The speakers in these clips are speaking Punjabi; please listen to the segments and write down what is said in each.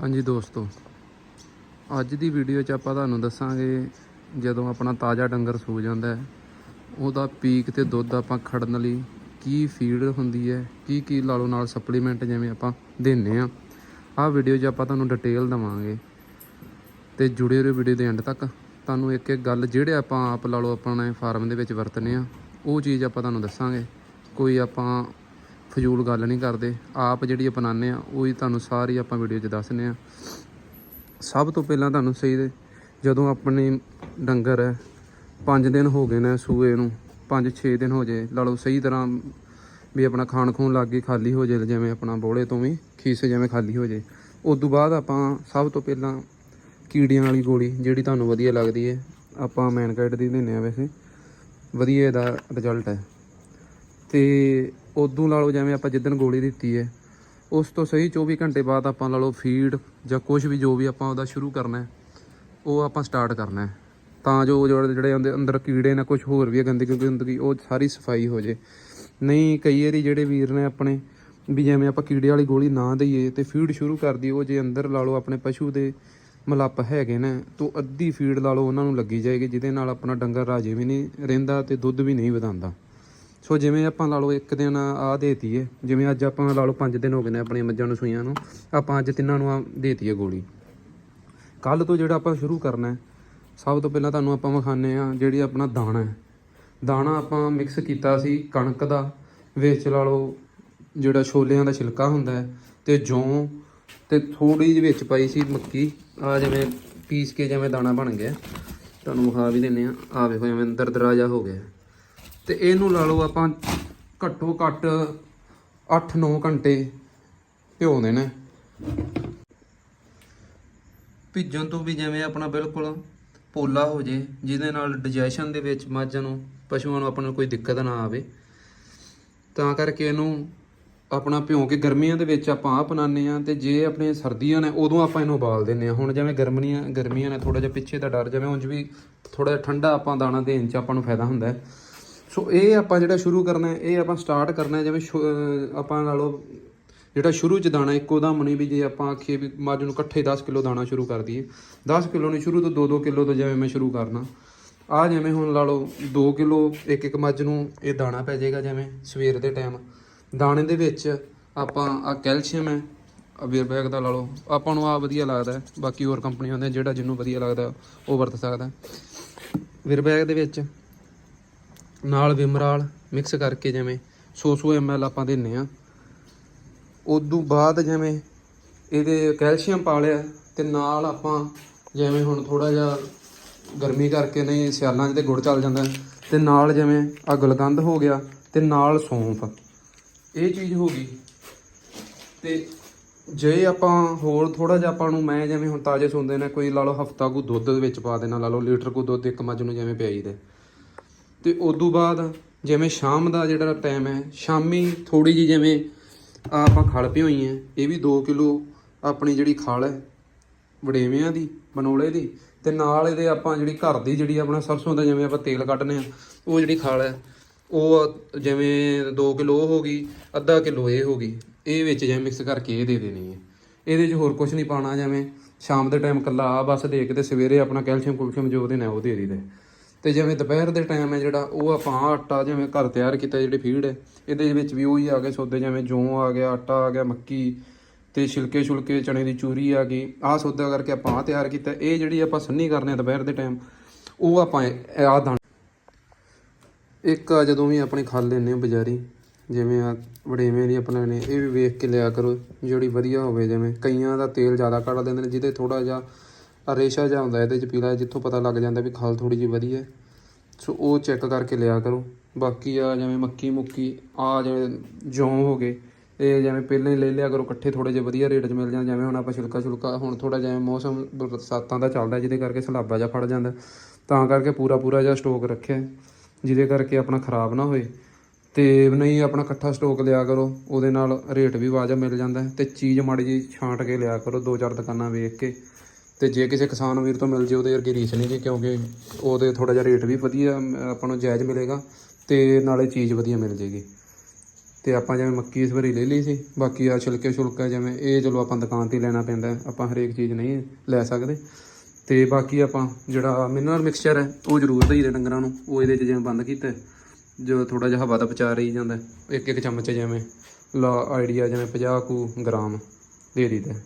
ਹਾਂਜੀ ਦੋਸਤੋ, ਅੱਜ ਦੀ ਵੀਡੀਓ 'ਚ ਆਪਾਂ ਤੁਹਾਨੂੰ ਦੱਸਾਂਗੇ ਜਦੋਂ ਆਪਣਾ ਤਾਜ਼ਾ ਡੰਗਰ ਸੂ ਜਾਂਦਾ ਹੈ, ਉਹਦਾ ਪੀਕ ਤੇ ਦੁੱਧ ਆਪਾਂ ਖੜਨ ਲਈ ਕੀ ਫੀਡ ਹੁੰਦੀ ਹੈ, ਕੀ ਕੀ ਲਾ ਲਓ ਨਾਲ ਸਪਲੀਮੈਂਟ ਜਿਵੇਂ ਆਪਾਂ ਦਿੰਨੇ ਆ। ਆਹ ਵੀਡੀਓ 'ਚ ਆਪਾਂ ਤੁਹਾਨੂੰ ਡਿਟੇਲ ਦਵਾਂਗੇ ਤੇ ਜੁੜੇ ਰਹੋ ਵੀਡੀਓ ਦੇ ਐਂਡ ਤੱਕ। ਤੁਹਾਨੂੰ ਇੱਕ ਇੱਕ ਗੱਲ ਜਿਹੜੇ ਆਪਾਂ ਆਪ ਲਾ ਲਓ ਆਪਣੇ ਫਾਰਮ ਦੇ ਵਿੱਚ ਵਰਤਨੇ ਆ, ਉਹ ਚੀਜ਼ ਆਪਾਂ ਤੁਹਾਨੂੰ ਦੱਸਾਂਗੇ। ਕੋਈ ਆਪਾਂ ਫਜ਼ੂਲ ਗੱਲ ਨਹੀਂ ਕਰਦੇ। ਆਪ ਜਿਹੜੀ ਅਪਣਾਉਂਦੇ ਆ, ਉਹ ਹੀ ਤੁਹਾਨੂੰ ਸਾਰੀ ਆਪਾਂ ਵੀਡੀਓ 'ਚ ਦੱਸਨੇ ਆ। ਸਭ ਤੋਂ ਪਹਿਲਾਂ ਤੁਹਾਨੂੰ ਸਹੀ ਦੇ, ਜਦੋਂ ਆਪਣੇ ਡੰਗਰ ਹੈ 5 ਦਿਨ ਹੋ ਗਏ ਨੇ ਸੂਏ ਨੂੰ 5-6 ਦਿਨ ਹੋ ਜੇ, ਲਾ ਲਓ ਸਹੀ ਤਰ੍ਹਾਂ ਵੀ ਆਪਣਾ ਖਾਣ ਖੂਨ ਲੱਗ ਗਈ, ਖਾਲੀ ਹੋ ਜੇ, ਜਿਵੇਂ ਆਪਣਾ ਬੋਲੇ ਤੋਂ ਵੀ ਖੀਸੇ ਜਿਵੇਂ ਖਾਲੀ ਹੋ ਜੇ। ਉਸ ਤੋਂ ਬਾਅਦ ਆਪਾਂ ਸਭ ਤੋਂ ਪਹਿਲਾਂ ਕੀੜੀਆਂ ਵਾਲੀ ਗੋਲੀ, ਜਿਹੜੀ ਤੁਹਾਨੂੰ ਵਧੀਆ ਲੱਗਦੀ ਹੈ ਆਪਾਂ ਮੈਨਕਾਈਟ ਦੀ ਦਿੰਦੇ ਆ ਵੈਸੇ। ਵਧੀਆ ਇਹਦਾ ਰਿਜ਼ਲਟ ਹੈ। ਤੇ ਉਦੋਂ ਲਾ ਲਓ ਜਿਵੇਂ ਆਪਾਂ ਜਿੱਦਣ ਗੋਲੀ ਦਿੱਤੀ ਹੈ ਉਸ ਤੋਂ ਸਹੀ 24 ਘੰਟੇ ਬਾਅਦ ਆਪਾਂ ਲਾ ਲਓ ਫੀਡ ਜਾਂ ਕੁਝ ਵੀ ਜੋ ਵੀ ਆਪਾਂ ਉਹਦਾ ਸ਼ੁਰੂ ਕਰਨਾ ਉਹ ਆਪਾਂ ਸਟਾਰਟ ਕਰਨਾ ਹੈ ਤਾਂ ਜੋ ਜਿਹੜੇ ਉਹਦੇ ਅੰਦਰ ਕੀੜੇ ਨਾ ਕੁਝ ਹੋਰ ਵੀ ਹੈ ਗੰਦਗੀ ਗੰਦਗੀ, ਉਹ ਸਾਰੀ ਸਫ਼ਾਈ ਹੋ ਜੇ। ਨਹੀਂ, ਕਈ ਵਾਰੀ ਜਿਹੜੇ ਵੀਰ ਨੇ ਆਪਣੇ ਵੀ ਜਿਵੇਂ ਆਪਾਂ ਕੀੜੇ ਵਾਲੀ ਗੋਲੀ ਨਾ ਦਈਏ ਤੇ ਫੀਡ ਸ਼ੁਰੂ ਕਰ ਦਈਏ, ਉਹ ਜੇ ਅੰਦਰ ਲਾ ਲਓ ਆਪਣੇ ਪਸ਼ੂ ਦੇ ਮਲੱਪ ਹੈਗੇ ਨੇ, ਤੋਂ ਅੱਧੀ ਫੀਡ ਲਾ ਲਓ ਉਹਨਾਂ ਨੂੰ ਲੱਗੀ ਜਾਏਗੀ, ਜਿਹਦੇ ਨਾਲ ਆਪਣਾ ਡੰਗਰ ਰਾਜੇ ਵੀ ਨਹੀਂ ਰਹਿੰਦਾ ਤੇ ਦੁੱਧ ਵੀ ਨਹੀਂ ਵਧਾਉਂਦਾ। ਸੋ ਜਿਵੇਂ ਆਪਾਂ ਲਾ ਲਓ ਇੱਕ ਦਿਨ ਆ ਦੇਤੀਏ ਜਿਵੇਂ ਅੱਜ ਆਪਾਂ ਲਾ ਲਓ 5 ਦਿਨ ਹੋ ਗਏ ਨੇ ਆਪਣੀਆਂ ਮੱਝਾਂ ਨੂੰ ਸੂਈਆਂ ਨੂੰ, ਆਪਾਂ ਅੱਜ ਤਿੰਨਾਂ ਨੂੰ ਆ ਦੇਤੀਏ ਗੋਲੀ। ਕੱਲ ਤੋਂ ਜਿਹੜਾ ਆਪਾਂ ਸ਼ੁਰੂ ਕਰਨਾ ਸਭ ਤੋਂ ਪਹਿਲਾਂ ਤੁਹਾਨੂੰ ਆਪਾਂ ਵਿਖਾਣੇ ਆ ਜਿਹੜੀ ਆਪਣਾ ਦਾਣਾ ਹੈ ਦਾਣਾ ਆਪਾਂ ਮਿਕਸ ਕੀਤਾ ਸੀ ਕਣਕ ਦਾ, ਵਿੱਚ ਲਾ ਲਓ ਜਿਹੜਾ ਛੋਲਿਆਂ ਦਾ ਛਿਲਕਾ ਹੁੰਦਾ ਹੈ ਤੇ ਜੌਂ ਤੇ ਥੋੜੀ ਜਿਹੀ ਵਿੱਚ ਪਾਈ ਸੀ ਮੱਕੀ ਆ ਜਿਵੇਂ ਪੀਸ ਕੇ ਜਿਵੇਂ ਦਾਣਾ ਬਣ ਗਿਆ। ਤੁਹਾਨੂੰ ਵਿਖਾ ਵੀ ਦਿੰਨੇ ਆ ਆ ਵੇਖੋ ਜਿਵੇਂ ਅੰਦਰ ਦਰਾਜਾ ਹੋ ਗਿਆ। ਤੇ ਇਹਨੂੰ ਲਾ ਲਓ ਆਪਾਂ ਘੱਟੋ ਘੱਟ 8-9 ਘੰਟੇ ਭਿਉਂਦੇ ਦੇਣਾ ਭਿੱਜਣ ਤੋਂ ਵੀ ਜਿਵੇਂ ਆਪਣਾ ਬਿਲਕੁਲ ਪੋਲਾ ਹੋ ਜੇ, ਜਿਹਦੇ ਨਾਲ ਡਾਈਜੈਸ਼ਨ ਦੇ ਵਿੱਚ ਮੱਝਾਂ ਨੂੰ, ਪਸ਼ੂਆਂ ਨੂੰ ਆਪਾਂ ਨੂੰ ਕੋਈ ਦਿੱਕਤ ਨਾ ਆਵੇ। ਤਾਂ ਕਰਕੇ ਇਹਨੂੰ ਆਪਣਾ ਭਿਉਂ ਕੇ ਗਰਮੀਆਂ ਦੇ ਵਿੱਚ ਆਪਾਂ ਆਹ ਬਣਾਉਂਦੇ ਆ ਤੇ ਜੇ ਆਪਣੇ ਸਰਦੀਆਂ ਨੇ, ਉਦੋਂ ਆਪਾਂ ਇਹਨੂੰ ਉਬਾਲ ਦਿੰਨੇ ਆ ਹੁਣ ਜਿਵੇਂ ਗਰਮੀਆਂ ਗਰਮੀਆਂ ਨੇ ਥੋੜਾ ਜਿਹਾ ਪਿੱਛੇ ਦਾ ਡਰ, ਜਿਵੇਂ ਉਂਝ ਵੀ ਥੋੜਾ ਜਿਹਾ ਠੰਡਾ ਆਪਾਂ ਦਾਣਾ ਦੇਣ ਚ ਆਪਾਂ ਨੂੰ ਫਾਇਦਾ ਹੁੰਦਾ ਹੈ। ਸੋ ਇਹ ਆਪਾਂ ਜਿਹੜਾ ਸ਼ੁਰੂ ਕਰਨਾ ਇਹ ਆਪਾਂ ਸਟਾਰਟ ਕਰਨਾ ਜਿਵੇਂ ਸ਼ੁ- ਆਪਾਂ ਲਾ ਲਓ ਜਿਹੜਾ ਸ਼ੁਰੂ ਚ ਦਾਣਾ, ਇੱਕੋ ਦਮ ਨਹੀਂ ਵੀ ਜੇ ਆਪਾਂ ਆਖੀਏ ਵੀ ਮੱਝ ਨੂੰ ਇਕੱਠੇ 10 ਕਿਲੋ ਦਾਣਾ ਸ਼ੁਰੂ ਕਰ ਦਈਏ। 10 ਕਿਲੋ ਨਹੀਂ ਸ਼ੁਰੂ ਤੋਂ 2-2 ਕਿਲੋ ਤੋਂ ਜਿਵੇਂ ਮੈਂ ਸ਼ੁਰੂ ਕਰਨਾ। ਆ ਜਿਵੇਂ ਹੁਣ ਲਾ ਲਓ 2 ਕਿਲੋ ਇੱਕ ਇੱਕ ਮੱਝ ਨੂੰ ਇਹ ਦਾਣਾ ਪੈ ਜਾਏਗਾ ਜਿਵੇਂ ਸਵੇਰ ਦੇ ਟਾਈਮ ਦਾਣੇ ਦੇ ਵਿੱਚ ਆਪਾਂ ਆ ਕੈਲਸ਼ੀਅਮ ਹੈ ਅਬੀਰ ਬੈਗ ਦਾ ਲਾ ਲਓ। ਆਪਾਂ ਨੂੰ ਆ ਵਧੀਆ ਲੱਗਦਾ ਹੈ। ਬਾਕੀ ਹੋਰ ਕੰਪਨੀਆਂ ਹੁੰਦੀਆਂ ਜਿਹੜਾ ਜਿਹਨੂੰ ਵਧੀਆ ਲੱਗਦਾ ਉਹ ਵਰਤ ਸਕਦਾ ਵੀਰ ਬੈਗ ਦੇ ਵਿੱਚ ਨਾਲ ਵਿਮਰਾਲ ਮਿਕਸ ਕਰਕੇ ਜਿਵੇਂ 100-100 ml ਆਪਾਂ ਦਿੰਨੇ ਆ। ਉਦੋਂ ਬਾਅਦ ਜਿਵੇਂ ਇਹਦੇ ਕੈਲਸ਼ੀਅਮ ਪਾ ਲਿਆ ਤੇ ਨਾਲ ਆਪਾਂ ਜਿਵੇਂ ਹੁਣ ਥੋੜਾ ਜਿਹਾ ਗਰਮੀ ਕਰਕੇ ਨਹੀਂ, ਸਿਆਲਾਂ 'ਚ ਤੇ ਗੁੜ ਚੱਲ ਜਾਂਦਾ। ਤੇ ਨਾਲ ਜਿਵੇਂ ਆ ਗੁਲਕੰਦ ਹੋ ਗਿਆ ਤੇ ਨਾਲ ਸੌਂਫ। ਇਹ ਚੀਜ਼ ਹੋ ਗਈ। ਤੇ ਜੇ ਆਪਾਂ ਹੋਰ ਥੋੜਾ ਜਿਹਾ ਆਪਾਂ ਨੂੰ ਮੈਂ ਜਿਵੇਂ ਹੁਣ ਤਾਜ਼ੇ ਸੁੰਦੇ ਨੇ, ਕੋਈ ਲਾ ਲਓ ਹਫਤਾ ਕੋ ਦੁੱਧ ਦੇ ਵਿੱਚ ਪਾ ਦੇਣਾ, ਲਾ ਲਓ ਲੀਟਰ ਕੋ ਦੁੱਧ ਇੱਕ ਮੱਝ ਨੂੰ ਜਿਵੇਂ ਪਿਆਈ ਦੇ। ਤੇ ਉਦੋਂ ਬਾਅਦ ਜਿਵੇਂ ਸ਼ਾਮ ਦਾ ਜਿਹੜਾ ਟਾਈਮ ਹੈ, ਸ਼ਾਮੀ ਥੋੜੀ ਜੀ ਜਿਵੇਂ ਆਪਾਂ ਖਲ ਭਿਓਈ ਹੈ, ਇਹ ਵੀ 2 ਕਿਲੋ ਆਪਣੀ ਜਿਹੜੀ ਖਲ ਹੈ, ਵੜੇਵਿਆਂ ਦੀ, ਬਨੋਲੇ ਦੀ ਤੇ ਨਾਲ ਇਹਦੇ ਆਪਾਂ ਜਿਹੜੀ ਘਰ ਦੀ ਜਿਹੜੀ ਆਪਣਾ ਸਰਸੋਂ ਦਾ ਜਿਵੇਂ ਆਪਾਂ ਤੇਲ ਕੱਢਨੇ ਆ, ਉਹ ਜਿਹੜੀ ਖਲ ਹੈ, ਉਹ ਜਿਵੇਂ 2 ਕਿਲੋ ਉਹ ਹੋ ਗਈ, ਅੱਧਾ ਕਿਲੋ ਇਹ ਹੋ ਗਈ, ਇਹ ਵਿੱਚ ਜਿਵੇਂ ਮਿਕਸ ਕਰਕੇ ਇਹ ਦੇ ਦੇਣੀ ਹੈ। ਇਹਦੇ 'ਚ ਹੋਰ ਕੁਝ ਨਹੀਂ ਪਾਣਾ ਜਿਵੇਂ ਸ਼ਾਮ ਦੇ ਟਾਈਮ ਕੱਲਾ ਆ ਬਸ ਦੇ ਕੇ ਤੇ ਸਵੇਰੇ ਆਪਣਾ ਕੈਲਸ਼ੀਅਮ ਕੁਲਸ਼ੀਅਮ ਜੋ ਉਹਦੇ ਨੇ ਉਹ ਦੇ ਦਈਦਾ ਤੇ ਜਿਵੇਂ ਦੁਪਹਿਰ ਦੇ ਟਾਈਮ ਹੈ ਜਿਹੜਾ, ਉਹ ਆਪਾਂ ਆਹ ਆਟਾ ਜਿਵੇਂ ਘਰ ਤਿਆਰ ਕੀਤਾ ਜਿਹੜੀ ਫੀਡ ਹੈ, ਇਹਦੇ ਵਿੱਚ ਵੀ ਉਹੀ ਆ ਗਏ ਸੌਦੇ, ਜਿਵੇਂ ਜੌਂ ਆ ਗਿਆ, ਆਟਾ ਆ ਗਿਆ, ਮੱਕੀ ਤੇ ਛਿਲਕੇ ਛੁਲਕੇ ਚਣੇ ਦੀ ਚੂਰੀ ਆ ਗਈ। ਆਹ ਸੌਦਾ ਕਰਕੇ ਆਪਾਂ ਆਹ ਤਿਆਰ ਕੀਤਾ। ਇਹ ਜਿਹੜੀ ਆਪਾਂ ਸੰਨੀ ਕਰਨੇ ਦੁਪਹਿਰ ਦੇ ਟਾਈਮ ਉਹ ਆਪਾਂ ਆਹ ਦਾਣਾ। ਇੱਕ ਜਦੋਂ ਵੀ ਆਪਣੇ ਖਾ ਲੈਨੇ ਆ ਬਾਜ਼ਾਰੀ, ਜਿਵੇਂ ਆ ਵੜੇਵੇਂ ਦੀ ਆਪਣੇ ਨੇ, ਇਹ ਵੀ ਵੇਖ ਕੇ ਲਿਆ ਕਰੋ, ਜਿਹੜੀ ਵਧੀਆ ਹੋਵੇ ਜਿਵੇਂ। ਕਈਆਂ ਦਾ ਤੇਲ ਜ਼ਿਆਦਾ ਕੱਢ ਦਿੰਦੇ ਨੇ, ਜਿਹਦੇ ਥੋੜਾ ਜਿਹਾ ਰੇਸ਼ਾ ਜਿਹਾ ਹੁੰਦਾ ਇਹਦੇ ਚ ਪੀਲਾ, ਜਿੱਥੋਂ ਪਤਾ ਲੱਗ ਜਾਂਦਾ ਵੀ ਖਲ ਥੋੜੀ ਜਿਹੀ ਵਧੀਆ ਹੈ। ਸੋ ਉਹ ਚੈੱਕ ਕਰਕੇ ਲਿਆ ਕਰੋ। ਬਾਕੀ ਆ ਜਿਵੇਂ ਮੱਕੀ ਮੁੱਕੀ, ਆ ਜਿਵੇਂ ਜੌਂ ਹੋ ਗਏ, ਇਹ ਜਿਵੇਂ ਪਹਿਲਾਂ ਹੀ ਲੈ ਲਿਆ ਕਰੋ, ਇਕੱਠੇ ਥੋੜੇ ਜਿਹੇ ਵਧੀਆ ਰੇਟ 'ਚ ਮਿਲ ਜਾਂਦੇ ਜਿਵੇਂ ਹੁਣ ਆਪਾਂ ਛਿਲਕਾ ਛੁਲਕਾ, ਹੁਣ ਥੋੜਾ ਜਿਵੇਂ ਮੌਸਮ ਬਰਸਾਤਾਂ ਦਾ ਚੱਲਦਾ, ਜਿਹਦੇ ਕਰਕੇ ਸਲਾਬਾ ਜਿਹਾ ਫੜ ਜਾਂਦਾ। ਤਾਂ ਕਰਕੇ ਪੂਰਾ ਪੂਰਾ ਜਿਹਾ ਸਟੋਕ ਰੱਖਿਆ ਜਿਹਦੇ ਕਰਕੇ ਆਪਣਾ ਖਰਾਬ ਨਾ ਹੋਏ। ਤੇ ਨਹੀਂ, ਆਪਣਾ ਇਕੱਠਾ ਸਟੋਕ ਲਿਆ ਕਰੋ, ਉਹਦੇ ਨਾਲ ਰੇਟ ਵੀ ਵਾਜਬ ਮਿਲ ਜਾਂਦਾ ਹੈ। ਤੇ ਚੀਜ਼ ਮਾੜੀ ਜੀ ਛਾਂਟ ਕੇ ਲਿਆ ਕਰੋ, ਦੋ ਚਾਰ ਦੁਕਾਨਾਂ ਵੇਖ ਕੇ। ਤੇ ਜੇ ਕਿਸੇ ਕਿਸਾਨ ਵੀਰ ਤੋਂ ਮਿਲ ਜੇ, ਉਹਦੇ ਵਰਗੀ ਰੀਸ ਨਹੀਂ ਜੀ, ਕਿਉਂਕਿ ਉਹਦੇ ਥੋੜਾ ਜਿਹਾ ਰੇਟ ਵੀ ਵਧੀਆ ਆਪਾਂ ਨੂੰ ਜਾਇਜ਼ ਮਿਲੇਗਾ ਤੇ ਨਾਲੇ ਚੀਜ਼ ਵਧੀਆ ਮਿਲ ਜੇਗੀ ਤੇ ਆਪਾਂ ਜਿਵੇਂ ਮੱਕੀ ਇਸ ਵਾਰੀ ਲੈ ਲਈ ਸੀ, ਬਾਕੀ ਆ ਛਿਲਕੇ ਛੁਲਕਾ ਜਿਵੇਂ, ਇਹ ਚਲੋ ਆਪਾਂ ਦੁਕਾਨ ਤੇ ਲੈਣਾ ਪੈਂਦਾ ਆਪਾਂ ਹਰੇਕ ਚੀਜ਼ ਨਹੀਂ ਲੈ ਸਕਦੇ ਤੇ ਬਾਕੀ ਆਪਾਂ ਜਿਹੜਾ ਮਿਨਰਲ ਮਿਕਸਚਰ ਹੈ, ਉਹ ਜ਼ਰੂਰ ਦਈਦੇ ਡੰਗਰਾਂ ਨੂੰ, ਉਹ ਇਹਦੇ 'ਚ ਜਿਵੇਂ ਬੰਦ ਕੀਤਾ ਜੋ ਥੋੜਾ ਜਿਹਾ ਹਵਾ ਦਾ ਬਚਾ ਰਹੀ ਜਾਂਦਾ ਇੱਕ ਇੱਕ ਚਮਚ ਜਿਵੇਂ ਲਾ ਆਈਡੀਆ ਜਿਵੇਂ 50 ਕੁ ਗ੍ਰਾਮ ਦੇ ਦਈਦਾ ਹੈ।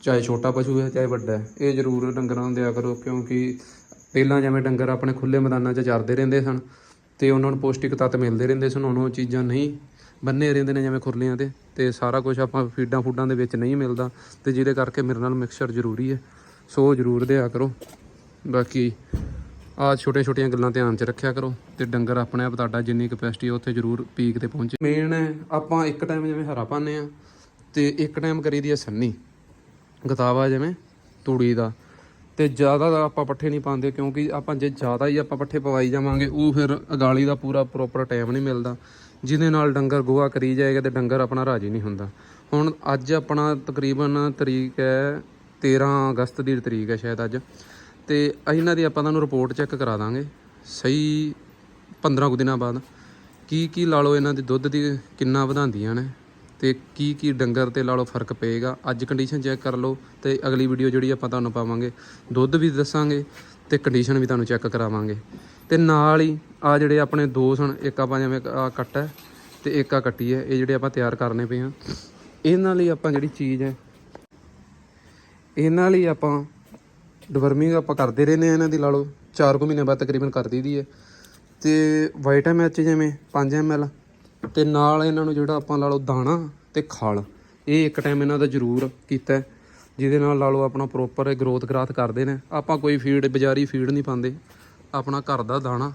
ਚਾਹੇ ਛੋਟਾ ਪਸ਼ੂ ਹੈ, ਚਾਹੇ ਵੱਡਾ ਹੈ, ਇਹ ਜ਼ਰੂਰ ਡੰਗਰਾਂ ਨੂੰ ਦਿਆ ਕਰੋ, ਕਿਉਂਕਿ ਪਹਿਲਾਂ ਜਿਵੇਂ ਡੰਗਰ ਆਪਣੇ ਖੁੱਲੇ ਮੈਦਾਨਾਂ 'ਚ ਚਰਦੇ ਰਹਿੰਦੇ ਸਨ ਤੇ ਉਹਨਾਂ ਨੂੰ ਪੌਸ਼ਟਿਕ ਤੱਤ ਮਿਲਦੇ ਰਹਿੰਦੇ ਸਨ, ਹੁਣ ਉਹ ਚੀਜ਼ਾਂ ਨਹੀਂ ਬੰਨੇ ਰਹਿੰਦੇ ਨੇ ਜਿਵੇਂ ਖੁਰਲੀਆਂ ਤੇ ਤੇ ਸਾਰਾ ਕੁਝ ਆਪਾਂ ਫੀਡਾਂ ਫੂਡਾਂ ਦੇ ਵਿੱਚ ਨਹੀਂ ਮਿਲਦਾ ਤੇ ਜਿਹਦੇ ਕਰਕੇ ਮੇਰੇ ਨਾਲ ਮਿਕਸਚਰ ਜ਼ਰੂਰੀ ਹੈ, ਸੋ ਉਹ ਜ਼ਰੂਰ ਦਿਆ ਕਰੋ। ਬਾਕੀ ਆ ਛੋਟੇ ਛੋਟੀਆਂ ਗੱਲਾਂ ਧਿਆਨ 'ਚ ਰੱਖਿਆ ਕਰੋ ਤੇ ਡੰਗਰ ਆਪਣੇ ਆਪ ਤੁਹਾਡਾ ਜਿੰਨੀ ਕਪੈਸਿਟੀ ਉੱਥੇ ਜ਼ਰੂਰ ਪੀਕ ਤੇ ਪਹੁੰਚੇ। ਮੇਨ ਆਪਾਂ ਇੱਕ ਟਾਈਮ ਜਿਵੇਂ ਹਰਾ ਪਾਉਂਦੇ ਆ ਤੇ ਇੱਕ ਟਾਈਮ ਕਰੀਦੀ ਆ ਸੰਨੀ। ਗਤਾਵਾ ਜਿਵੇਂ ਤੂੜੀ ਦਾ। ਤੇ ਜ਼ਿਆਦਾ ਦਾ ਆਪਾਂ ਪੱਠੇ ਨਹੀਂ ਪਾਉਂਦੇ ਕਿਉਂਕਿ ਆਪਾਂ ਜੇ ਜ਼ਿਆਦਾ ਹੀ ਆਪਾਂ ਪੱਠੇ ਪਵਾਈ ਜਾਵਾਂਗੇ, ਉਹ ਫਿਰ ਅਗਾਲੀ ਦਾ ਪੂਰਾ ਪ੍ਰੋਪਰ ਟਾਈਮ ਨਹੀਂ ਮਿਲਦਾ। ਜਿਹਦੇ ਨਾਲ ਡੰਗਰ ਗੋਹਾ ਕਰੀ ਜਾਏਗਾ ਤੇ ਡੰਗਰ ਆਪਣਾ ਰਾਜੀ ਨਹੀਂ ਹੁੰਦਾ। ਹੁਣ ਅੱਜ ਆਪਣਾ ਤਕਰੀਬਨ ਤਰੀਕ ਹੈ 13 ਅਗਸਤ ਦੀ ਤਰੀਕ ਹੈ ਸ਼ਾਇਦ ਅੱਜ। ਤੇ ਇਹਨਾਂ ਦੀ ਆਪਾਂ ਤੁਹਾਨੂੰ ਰਿਪੋਰਟ ਚੈੱਕ ਕਰਾ ਦਾਂਗੇ, ਸਹੀ 15 ਕੁ ਦਿਨਾਂ ਬਾਅਦ। ਕੀ ਕੀ ਲਾ ਲਓ ਇਹਨਾਂ ਦੇ ਦੁੱਧ ਦੀ, ਕਿੰਨਾ ਵਧਾਉਂਦੀਆਂ ਨੇ। ਤੇ ਕੀ ਕੀ ਡੰਗਰ ਤੇ ਲਾ ਲਓ ਫ਼ਰਕ ਪਏਗਾ, ਅੱਜ ਕੰਡੀਸ਼ਨ ਚੈੱਕ ਕਰ ਲਓ ਤੇ ਅਗਲੀ ਵੀਡੀਓ ਜਿਹੜੀ ਆਪਾਂ ਤੁਹਾਨੂੰ ਪਾਵਾਂਗੇ, ਦੁੱਧ ਵੀ ਦੱਸਾਂਗੇ ਤੇ ਕੰਡੀਸ਼ਨ ਵੀ ਤੁਹਾਨੂੰ ਚੈੱਕ ਕਰਾਵਾਂਗੇ। ਤੇ ਨਾਲ ਹੀ ਆ ਜਿਹੜੇ ਆਪਣੇ ਦੋ ਸਨ ਇੱਕ ਆਪਾਂ ਜਿਵੇਂ ਆ ਕੱਟ ਹੈ ਤੇ ਇੱਕ ਆ ਕੱਟੀ ਹੈ, ਇਹ ਜਿਹੜੇ ਆਪਾਂ ਤਿਆਰ ਕਰਨੇ ਪਏ ਆ ਇਹਨਾਂ ਲਈ ਆਪਾਂ ਜਿਹੜੀ ਚੀਜ਼ ਹੈ, ਇਹਨਾਂ ਲਈ ਆਪਾਂ ਡਵਰਮਿੰਗ ਆਪਾਂ ਕਰਦੇ ਰਹਿੰਦੇ ਆ ਇਹਨਾਂ ਦੀ ਲਾ ਲਓ 4 ਕੁ ਮਹੀਨੇ ਬਾਅਦ ਤਕਰੀਬਨ ਕਰ ਦਈਦੀ ਹੈ। ਤੇ ਵਿਟਾਮਿਨ ਚ ਜਿਵੇਂ 5 ml ਤੇ ਨਾਲ ਇਹਨਾਂ ਨੂੰ ਜਿਹੜਾ ਆਪਾਂ ਲਾ ਲਓ ਦਾਣਾ ਤੇ ਖਲ, ਇਹ ਇੱਕ ਟਾਈਮ ਇਹਨਾਂ ਦਾ ਜ਼ਰੂਰ ਕੀਤਾ ਜਿਹਦੇ ਨਾਲ ਲਾ ਲਓ ਆਪਣਾ ਪ੍ਰੋਪਰ ਗਰੋਥ ਗਰਾਥ ਕਰਦੇ ਨੇ। ਆਪਾਂ ਕੋਈ ਫੀਡ ਬਾਜ਼ਾਰੀ ਫੀਡ ਨਹੀਂ ਪਾਉਂਦੇ, ਆਪਣਾ ਘਰ ਦਾ ਦਾਣਾ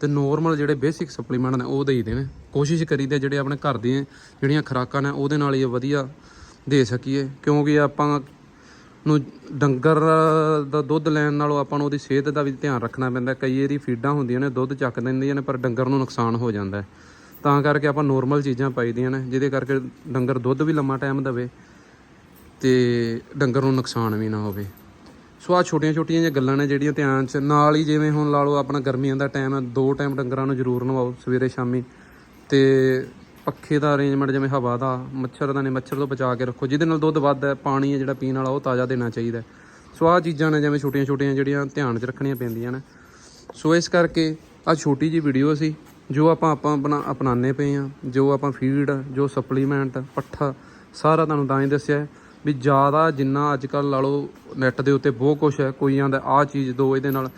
ਤੇ ਨੋਰਮਲ ਜਿਹੜੇ ਬੇਸਿਕ ਸਪਲੀਮੈਂਟ ਨੇ, ਉਹ ਦੇਈਦੇ ਨੇ। ਕੋਸ਼ਿਸ਼ ਕਰੀਦੇ ਜਿਹੜੇ ਆਪਣੇ ਘਰ ਦੀਆਂ ਜਿਹੜੀਆਂ ਖੁਰਾਕਾਂ ਨੇ, ਉਹਦੇ ਨਾਲ ਹੀ ਵਧੀਆ ਦੇ ਸਕੀਏ, ਕਿਉਂਕਿ ਆਪਾਂ ਨੂੰ ਡੰਗਰ ਦਾ ਦੁੱਧ ਲੈਣ ਨਾਲੋਂ ਆਪਾਂ ਨੂੰ ਉਹਦੀ ਸਿਹਤ ਦਾ ਵੀ ਧਿਆਨ ਰੱਖਣਾ ਪੈਂਦਾ। ਕਈ ਵਾਰੀ ਫੀਡਾਂ ਹੁੰਦੀਆਂ ਨੇ, ਦੁੱਧ ਚੱਕ ਦਿੰਦੀਆਂ ਨੇ, ਪਰ ਡੰਗਰ ਨੂੰ ਨੁਕਸਾਨ ਹੋ ਜਾਂਦਾ ਹੈ। ਤਾਂ ਕਰਕੇ ਆਪਾਂ ਨੋਰਮਲ ਚੀਜ਼ਾਂ ਪਾਈਦੀਆਂ ਨੇ, ਜਿਹਦੇ ਕਰਕੇ ਡੰਗਰ ਦੁੱਧ ਵੀ ਲੰਮਾ ਟਾਈਮ ਦੇਵੇ ਤੇ ਡੰਗਰ ਨੂੰ ਨੁਕਸਾਨ ਵੀ ਨਾ ਹੋਵੇ। ਸੋ ਆ ਛੋਟੀਆਂ ਛੋਟੀਆਂ ਜਿਹੀਆਂ ਗੱਲਾਂ ਨੇ ਜਿਹੜੀਆਂ ਧਿਆਨ 'ਚ, ਨਾਲ ਹੀ ਜਿਵੇਂ ਹੁਣ ਲਾ ਲਓ ਆਪਣਾ ਗਰਮੀਆਂ ਦਾ ਟਾਈਮ ਹੈ ਦੋ ਟਾਈਮ ਡੰਗਰਾਂ ਨੂੰ ਜ਼ਰੂਰ ਨਵਾਓ ਸਵੇਰੇ ਸ਼ਾਮੀ। ਤੇ ਪੱਖੇ ਦਾ ਅਰੇਂਜਮੈਂਟ ਜਿਵੇਂ ਹਵਾ ਦਾ, ਮੱਛਰ ਦਾ ਨੇ ਮੱਛਰ ਤੋਂ ਬਚਾ ਕੇ ਰੱਖੋ, ਜਿਹਦੇ ਨਾਲ ਦੁੱਧ ਵੱਧਦਾ ਪਾਣੀ ਹੈ ਜਿਹੜਾ ਪੀਣ ਵਾਲਾ, ਉਹ ਤਾਜ਼ਾ ਦੇਣਾ ਚਾਹੀਦਾ ਸੋ ਆ ਚੀਜ਼ਾਂ ਨੇ ਜਿਵੇਂ ਛੋਟੀਆਂ ਛੋਟੀਆਂ ਜਿਹੜੀਆਂ ਧਿਆਨ 'ਚ ਰੱਖਣੀਆਂ ਪੈਂਦੀਆਂ ਨੇ। ਸੋ ਇਸ ਕਰਕੇ ਆ ਛੋਟੀ ਜੀ ਵੀਡੀਓ ਸੀ ਜੋ ਆਪਾਂ ਆਪਾਂ ਆਪਣਾ ਅਪਣਾਉਂਦੇ ਪਏ ਆ ਜੋ ਆਪਾਂ ਫੀਡ ਜੋ ਸਪਲੀਮੈਂਟ ਪੱਠਾ, ਸਾਰਾ ਤੁਹਾਨੂੰ ਤਾਂ ਹੀ ਦੱਸਿਆ ਵੀ ਜ਼ਿਆਦਾ ਜਿੰਨਾ ਅੱਜ ਕੱਲ੍ਹ ਲਾ ਲਓ ਨੈੱਟ ਦੇ ਉੱਤੇ ਬਹੁਤ ਕੁਝ ਹੈ ਕੋਈ ਆਂਦਾ ਆਹ ਚੀਜ਼ ਦੋ ਇਹਦੇ ਨਾਲ।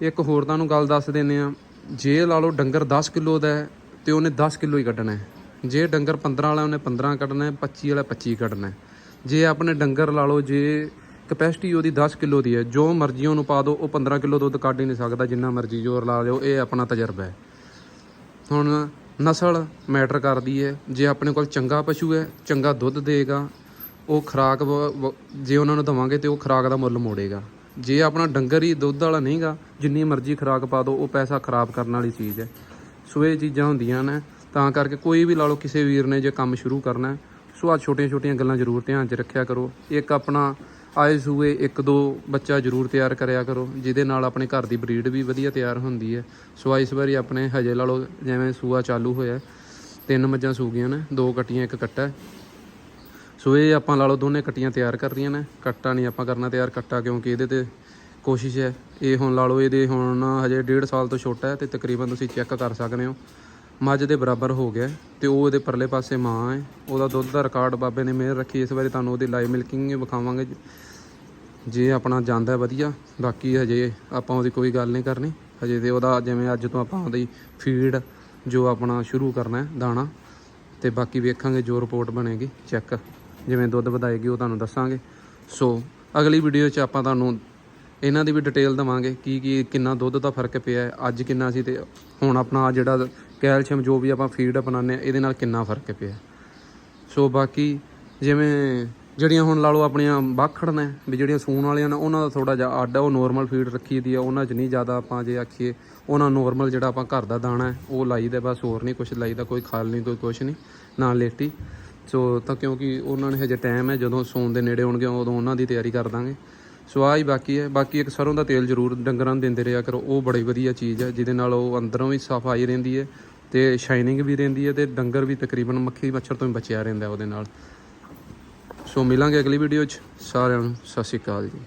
ਇੱਕ ਹੋਰ ਤੁਹਾਨੂੰ ਗੱਲ ਦੱਸ ਦਿੰਨੇ ਆ ਜੇ ਲਾ ਲਓ ਡੰਗਰ 10 ਕਿਲੋ ਦਾ ਹੈ, ਤੇ ਉਹਨੇ 10 ਕਿਲੋ ਹੀ ਕੱਢਣਾ ਹੈ। ਜੇ ਡੰਗਰ 15 ਵਾਲਾ ਉਹਨੇ 15 ਕੱਢਣਾ ਹੈ 25 ਵਾਲਾ 25 ਕੱਢਣਾ ਹੈ। ਜੇ ਆਪਣੇ ਡੰਗਰ ਲਾ ਲਓ, ਜੇ ਕਪੈਸਿਟੀ ਉਹਦੀ 10 ਕਿਲੋ ਦੀ ਹੈ, ਜੋ ਮਰਜ਼ੀ ਉਹਨੂੰ ਪਾ ਦਿਓ, ਉਹ 15 ਕਿਲੋ ਦੁੱਧ ਕੱਢ ਹੀ ਨਹੀਂ ਸਕਦਾ, ਜਿੰਨਾ ਮਰਜ਼ੀ ਜ਼ੋਰ ਲਾ ਲਿਓ ਇਹ ਆਪਣਾ ਤਜਰਬਾ ਹੈ। ਹੁਣ ਨਸਲ ਮੈਟਰ ਕਰਦੀ ਹੈ। ਜੇ ਆਪਣੇ ਕੋਲ ਚੰਗਾ ਪਸ਼ੂ ਹੈ, ਚੰਗਾ ਦੁੱਧ ਦੇਗਾ, ਉਹ ਖੁਰਾਕ ਵ- ਜੇ ਉਹਨਾਂ ਨੂੰ ਦਵਾਂਗੇ ਤੇ ਉਹ ਖੁਰਾਕ ਦਾ ਮੁੱਲ ਮੋੜੇਗਾ। ਜੇ ਆਪਣਾ ਡੰਗਰ ਹੀ ਦੁੱਧ ਵਾਲਾ ਨਹੀਂਗਾ, ਜਿੰਨੀ ਮਰਜ਼ੀ ਖੁਰਾਕ ਪਾ ਦਿਓ ਉਹ ਪੈਸਾ ਖਰਾਬ ਕਰਨ ਵਾਲੀ ਚੀਜ਼ ਹੈ। ਸੋ ਇਹ ਚੀਜ਼ਾਂ ਹੁੰਦੀਆਂ ਨੇ, ਤਾਂ ਕਰਕੇ ਕੋਈ ਵੀ ਲਾ ਲਓ ਕਿਸੇ ਵੀਰ ਨੇ ਜੇ ਕੰਮ ਸ਼ੁਰੂ ਕਰਨਾ ਸੋ ਆ ਛੋਟੀਆਂ ਛੋਟੀਆਂ ਗੱਲਾਂ ਜ਼ਰੂਰ ਧਿਆਨ 'ਚ ਰੱਖਿਆ ਕਰੋ। ਇੱਕ ਆਪਣਾ ਆਏ ਸੂਏ ਇੱਕ ਦੋ ਬੱਚਾ ਜ਼ਰੂਰ ਤਿਆਰ ਕਰਿਆ ਕਰੋ, ਜਿਹਦੇ ਨਾਲ ਆਪਣੇ ਘਰ ਦੀ ਬਰੀਡ ਵੀ ਵਧੀਆ ਤਿਆਰ ਹੁੰਦੀ ਹੈ। ਸੋ ਇਸ ਵਾਰੀ ਆਪਣੇ ਹਜੇ ਲਾ ਲਓ ਜਿਵੇਂ ਸੂਆ ਚਾਲੂ ਹੋਇਆ, ਤਿੰਨ ਮੱਝਾਂ ਸੂਗੀਆਂ ਨੇ, ਦੋ ਕੱਟੀਆਂ, ਇੱਕ ਕੱਟਾ ਹੈ। ਸੋ ਇਹ ਆਪਾਂ ਲਾ ਲਓ ਦੋਨੇ ਕੱਟੀਆਂ ਤਿਆਰ ਕਰ ਰਹੀਆਂ ਨੇ, ਕੱਟਾ ਨਹੀਂ ਆਪਾਂ ਕਰਨਾ ਤਿਆਰ ਕੱਟਾ, ਕਿਉਂਕਿ ਇਹਦੇ ਤੇ ਕੋਸ਼ਿਸ਼ ਹੈ। ਇਹ ਹੁਣ ਲਾ ਲਓ ਇਹਦੇ ਹੁਣ ਹਜੇ 1.5 ਸਾਲ ਤੋਂ ਛੋਟਾ ਹੈ ਤੇ ਤਕਰੀਬਨ ਤੁਸੀਂ ਚੈੱਕ ਕਰ ਸਕਦੇ ਹੋ। ਮੱਝ ਦੇ ਬਰਾਬਰ ਹੋ ਗਿਆ ਤੇ ਉਹ ਉਹਦੇ ਪਰਲੇ ਪਾਸੇ ਮਾਂ ਹੈ। ਉਹਦਾ ਦੁੱਧ ਦਾ ਰਿਕਾਰਡ ਬਾਬੇ ਨੇ ਮਿਹਰ ਰੱਖੀ। ਇਸ ਵਾਰੀ ਤੁਹਾਨੂੰ ਉਹਦੀ ਲਾਈਵ ਮਿਲਕਿੰਗ ਵਿਖਾਵਾਂਗੇ। ਜੇ ਆਪਣਾ ਜਾਂਦਾ ਵਧੀਆ, ਬਾਕੀ ਹਜੇ ਆਪਾਂ ਉਹਦੀ ਕੋਈ ਗੱਲ ਨਹੀਂ ਕਰਨੀ। ਹਜੇ ਤੇ ਉਹਦਾ ਜਿਵੇਂ ਅੱਜ ਤੋਂ ਆਪਾਂ ਉਹਦੀ ਫੀਡ ਜੋ ਆਪਣਾ ਸ਼ੁਰੂ ਕਰਨਾ ਹੈ, ਦਾਣਾ। ਤੇ ਬਾਕੀ ਵੇਖਾਂਗੇ ਜੋ ਰਿਪੋਰਟ ਬਣੇਗੀ ਚੈੱਕ ਜਿਵੇਂ ਦੁੱਧ ਵਧਾਏਗੀ ਉਹ ਤੁਹਾਨੂੰ ਦੱਸਾਂਗੇ। ਸੋ ਅਗਲੀ ਵੀਡੀਓ 'ਚ ਆਪਾਂ ਤੁਹਾਨੂੰ ਇਹਨਾਂ ਦੀ ਵੀ ਡਿਟੇਲ ਦਵਾਂਗੇ ਕੀ ਕੀ ਕਿੰਨਾ ਦੁੱਧ ਦਾ ਫ਼ਰਕ ਪਿਆ ਅੱਜ ਕਿੰਨਾ ਸੀ ਤੇ ਹੁਣ ਆਪਣਾ ਆਹ ਜਿਹੜਾ ਕੈਲਸ਼ੀਅਮ ਜੋ ਵੀ ਆਪਾਂ ਫੀਡ ਅਪਣਾਉਂਦੇ ਆ ਇਹਦੇ ਨਾਲ ਕਿੰਨਾ ਫ਼ਰਕ ਪਿਆ ਸੋ ਬਾਕੀ ਜਿਵੇਂ ਜਿਹੜੀਆਂ ਹੁਣ ਲਾ ਲਓ ਆਪਣੀਆਂ ਬਾਖੜ ਨੇ ਵੀ ਜਿਹੜੀਆਂ ਸੂਣ ਵਾਲੀਆਂ ਨੇ, ਉਹਨਾਂ ਦਾ ਥੋੜਾ ਜਿਹਾ ਅੱਡ ਆ, ਉਹ ਨੋਰਮਲ ਫੀਡ ਰੱਖੀ ਦੀ ਆ, ਉਹਨਾਂ 'ਚ ਨਹੀਂ ਜ਼ਿਆਦਾ ਆਪਾਂ ਜੇ ਆਖੀਏ, ਉਹਨਾਂ ਨੋਰਮਲ ਜਿਹੜਾ ਆਪਾਂ ਘਰ ਦਾ ਦਾਣਾ ਹੈ, ਉਹ ਲਾਈਦਾ ਬਸ ਹੋਰ ਨਹੀਂ ਕੁਝ ਲਾਈਦਾ ਕੋਈ ਖਾਲ ਨਹੀਂ, ਕੋਈ ਕੁਝ ਨਹੀਂ ਨਾ ਲੇਟੀ। ਸੋ ਤਾਂ ਕਿਉਂਕਿ ਉਹਨਾਂ ਨੇ ਹਜੇ ਟਾਈਮ ਹੈ, ਜਦੋਂ ਸੌਣ ਦੇ ਨੇੜੇ ਹੋਣਗੇ ਉਦੋਂ ਉਹਨਾਂ ਦੀ ਤਿਆਰੀ ਕਰ ਦਾਂਗੇ। ਸੋ ਆਹ ਹੀ ਬਾਕੀ ਹੈ। ਬਾਕੀ ਇੱਕ ਸਰੋਂ ਦਾ ਤੇਲ ਜ਼ਰੂਰ ਡੰਗਰਾਂ ਨੂੰ ਦਿੰਦੇ ਰਿਹਾ ਕਰੋ। ਉਹ ਬੜੀ ਵਧੀਆ ਚੀਜ਼ ਹੈ, ਜਿਹਦੇ ਨਾਲ ਉਹ ਅੰਦਰੋਂ ਵੀ ਸਫ਼ਾਈ ਰਹਿੰਦੀ ਹੈ ਤੇ ਸ਼ਾਈਨਿੰਗ ਵੀ ਰਹਿੰਦੀ ਹੈ ਤੇ ਡੰਗਰ ਵੀ ਤਕਰੀਬਨ ਮੱਖੀ ਮੱਛਰ ਤੋਂ ਹੀ ਬਚਿਆ ਰਹਿੰਦਾ ਉਹਦੇ ਨਾਲ। ਸੋ ਮਿਲਾਂਗੇ ਅਗਲੀ ਵੀਡੀਓ 'ਚ। ਸਾਰਿਆਂ ਨੂੰ ਸਤਿ ਸ਼੍ਰੀ ਅਕਾਲ ਜੀ।